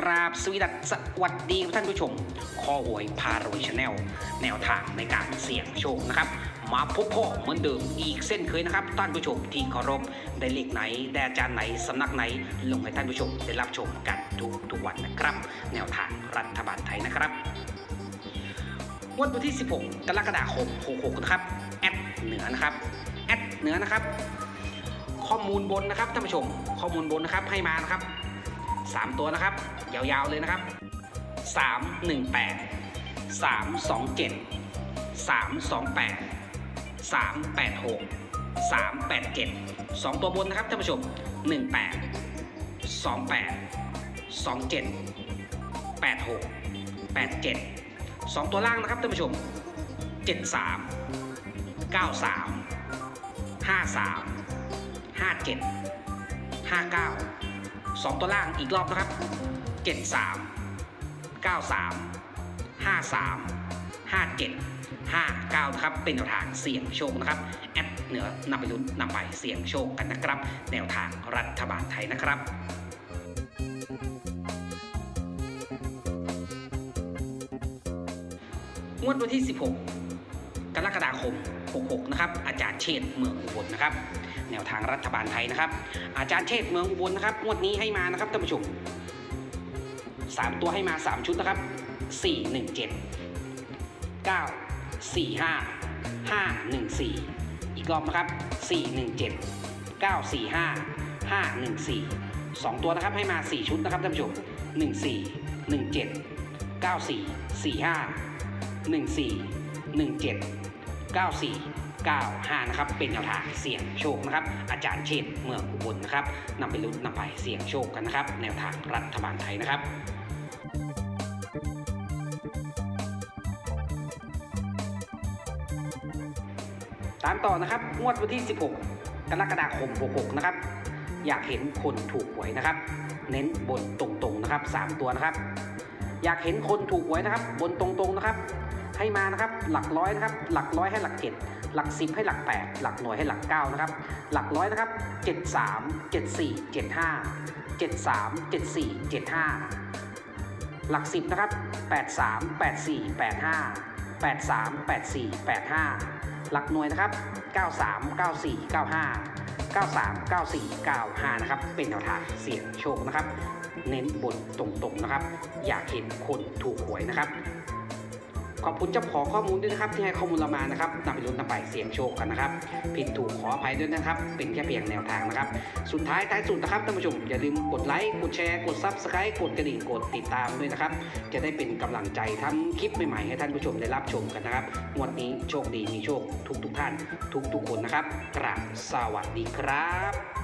กราบสวีดัสสวัสดีท่านผู้ชม คอหวยพารวยชาแนลแนวทางในการเสี่ยงโชคนะครับ มาพบพ่อเหมือนเดิมอีกเส้นเคยนะครับ ท่านผู้ชมที่เคารพได้เลขไหนได้อาจารย์ไหนสำนักไหน ลงให้ท่านผู้ชมได้รับชมกันทุกทุกวันนะครับ แนวทางรัฐบาลไทยนะครับวันที่ 16 กรกฎาคม 66 นะครับ แอดเหนือนะครับ แอดเหนือนะครับ ข้อมูลบนนะครับท่านผู้ชม ข้อมูลบนนะครับให้มานะครับ 3 ตัวนะครับ ยาวๆเลยนะครับ 318 327 328 386 387 2 ตัวบนนะครับท่านผู้ชม 18 28 27 86 87 2 ตัวล่างนะครับท่านผู้ชม 73 93 53 57 59 2 ตัวล่างอีกรอบนะครับ 73 93 53 57 59นะครับเป็นแนวทางเสี่ยงโชคนะครับ แอดเหนือนำไปลุ้นนำไปเสี่ยงโชคกันนะครับ แนวทางรัฐบาลไทยนะครับงวดวันที่ 16 กรกฎาคม 66 นะครับ อาจารย์เชษฐ์เมืองอุบลนะครับ แนวทางรัฐบาลไทยนะครับ อาจารย์เชษฐ์เมืองอุบลนะครับงวดนี้ให้มานะครับท่านผู้ชม3 ตัวให้มา 3 ชุดนะครับ 4 1 7 9 4 5 5 1 4 อีกรอบนะครับ 4 1 7 9 4 5 5 1 4 2 ตัวนะครับให้มา 4 ชุดนะครับท่านผู้ชม 1 4 1 7 9 1794 95 นะครับ เป็นแนวทางเสี่ยงโชคนะครับ อาจารย์เชษเมืองอุบลนะครับนำไปลุ้นนำไปเสี่ยงโชคกันนะครับ แนวทางรัฐบาลไทยนะครับตามต่อนะครับ งวดวันที่ 16 กรกฎาคม 66 นะครับ อยากเห็นคนถูกหวยนะครับ เน้นบนตรงๆนะครับ 3 ตัวนะครับ อยากเห็นคนถูกหวยนะครับ บนตรงๆนะครับ ให้มานะครับหลักร้อยนะครับหลักร้อยให้หลักเจ็ดหลักสิบให้หลักแปดหลักหน่วยให้หลักเก้านะครับหลักร้อยนะครับเจ็ดสามเจ็ดสี่เจ็ดห้าเจ็ดสามเจ็ดสี่เจ็ดห้าหลักสิบนะครับ83 84 85 83 84 85หลักหน่วยนะครับ93 94 95 93 94 95นะครับเป็นแนวทางเสี่ยงโชคนะครับ เน้นบนตรงๆนะครับ อยากเห็นคนถูกหวยนะครับ ขอบคุณเจ้าของข้อมูลด้วยนะครับที่ให้ข้อมูลเรามานะครับนำไปลุ้นนำไปเสี่ยงโชคกันนะครับ ผิดถูกขออภัยด้วยนะครับ เป็นแค่เพียงแนวทางนะครับ สุดท้ายท้ายสุดนะครับท่านผู้ชมอย่าลืมกดไลค์กดแชร์กดซับสไครต์กดกระดิ่งกดติดตามด้วยนะครับ จะได้เป็นกำลังใจทำคลิปใหม่ๆให้ท่านผู้ชมได้รับชมกันนะครับงวดนี้โชคดีมีโชคทุกทุกท่าน ทุกๆคนนะครับกราบสวัสดีครับ